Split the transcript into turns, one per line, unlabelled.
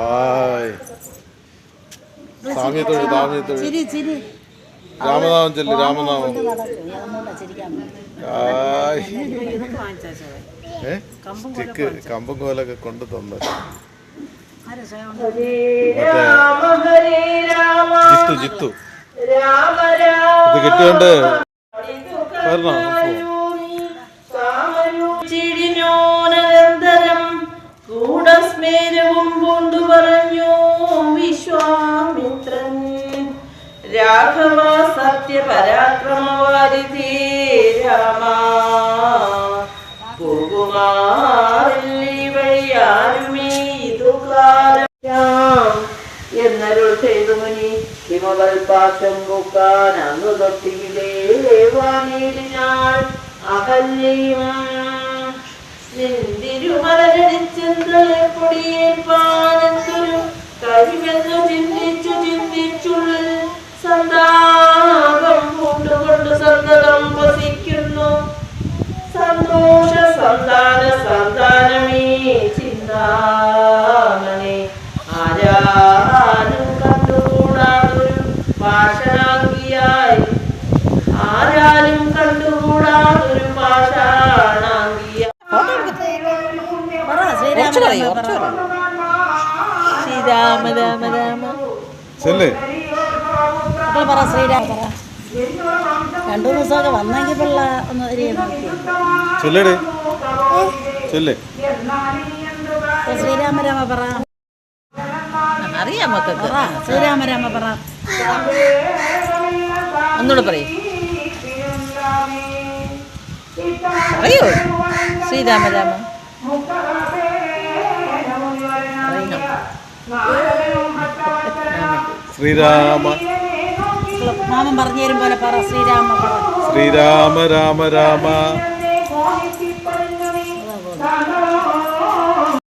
ആയ് സ്വാമിയെ തൊഴു സ്വാമിയെ തൊഴു
ചിരി ചിരി.
രാമനാമം ചെല്ലു രാമനാമം. ചിക്ക് കമ്പം കോലൊക്കെ കൊണ്ടു തന്നു. ജിത്തു ജിത്തു. ഇത് കിട്ടിയോണ്ട്? വരണോ.
കൂടസ്മേരവും കൊണ്ടു പറഞ്ഞു വിശ്വാമിത്രൻ. രാഘവ സത്യപരാക്രമവാരിധി രാമ. എന്നരുൾ ചെയ്തു മുനി ഹിമവൽപാശം പൂക്കാൻ അന്നു തൊട്ടിയിലേ അകല്യം നിന്തിരുമലരടിച്ചെന്തളെ പൊടിയേൽപ്പാനെന്തൊരു കഴിവെന്നു ചിന്തിച്ചു ചിന്തിച്ചുള്ളിൽ സന്താപം പൂണ്ടുകൊണ്ട് സന്തതം വസിക്കുന്നു. സന്തോഷ സന്താന സന്താനമേ ചിന്താമണി
ശ്രീരാമ പറ
ശ്രീരാമ രാമ രാമ.
ചെല്ലേ.
പറ ശ്രീരാമ പറ. രണ്ടു ദിവസമൊക്കെ വന്നെങ്കിൽ പിള്ള ഒന്ന് ഒരു
ചെല്ലേ.
ശ്രീരാമരാമ പറ.
അറിയാം മക്കൾക്ക്.
ശ്രീരാമരാമ പറ.
ഒന്നുകൂടെ പറയൂ. പറയൂ. ശ്രീരാമ രാമ.
ശ്രീരാമ
മാമൻ പറഞ്ഞു തരും പോലെ പറ ശ്രീരാമ
ശ്രീരാമ രാമ രാമ.